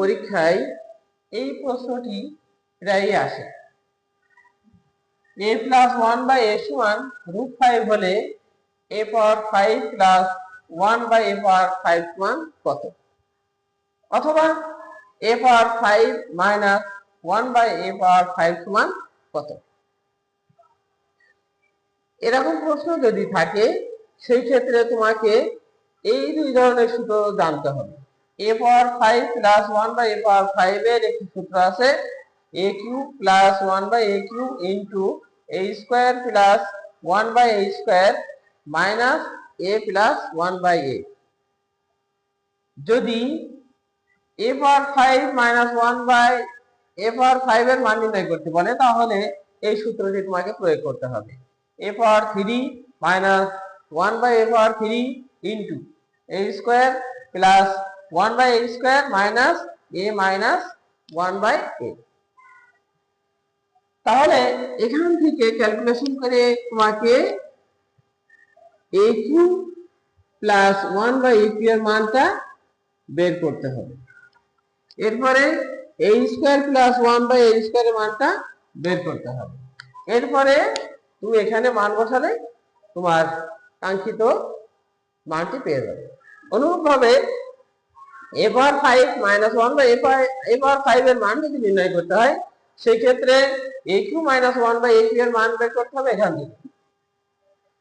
পরীক্ষায় এই প্রশ্নটি প্রায়ই আসে। A plus one by A সমান রুট ফাইভ হলে A power five plus one by A power five সমান কত? অথবা A power five minus one by A power five সমান কত? এরকম প্রশ্ন যদি থাকে, সেই ক্ষেত্রে তোমাকে এই দুই ধরনের সূত্র জানতে হবে। A power five plus one by A power five এর একটি সূত্র আছে। A cube plus one by A cube into A square plus one by A square minus A plus one by A যদি A power five minus one by A power five এর মান নির্ণয় করতে বলে তাহলে এই সূত্রটি তোমাকে প্রয়োগ করতে হবে। A power three minus one by A power three into A square plus one by A square minus A minus one by A তাহলে এখান থেকে ক্যালকুলেশন করে তোমাকে A cube plus one by A এর মানটা বের করতে হবে। এরপরে A square plus one by A স্কোয়ারের মানটা বের করতে হবে। এরপরে তুমি এখানে মান বসালে তোমার কাঙ্ক্ষিত মানটি পেয়ে যাবে। অনুরূপভাবে A power five minus one by A power five এর মান যদি নির্ণয় করতে হয় সেই ক্ষেত্রে A cube minus one by A এর মান বের করতে হবে এখান থেকে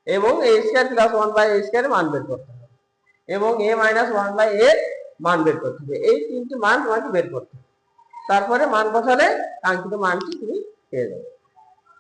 এবং A square plus one by A square মান বের করতে হবে। এবং এ মাইনাস ওয়ান বাই এর মান বের করতে হবে। এই তিনটি মান তোমাকে বের করতে হবে। তারপরে মান বসালে কাঙ্ক্ষিত মানটি তুমি পেয়ে যাবে।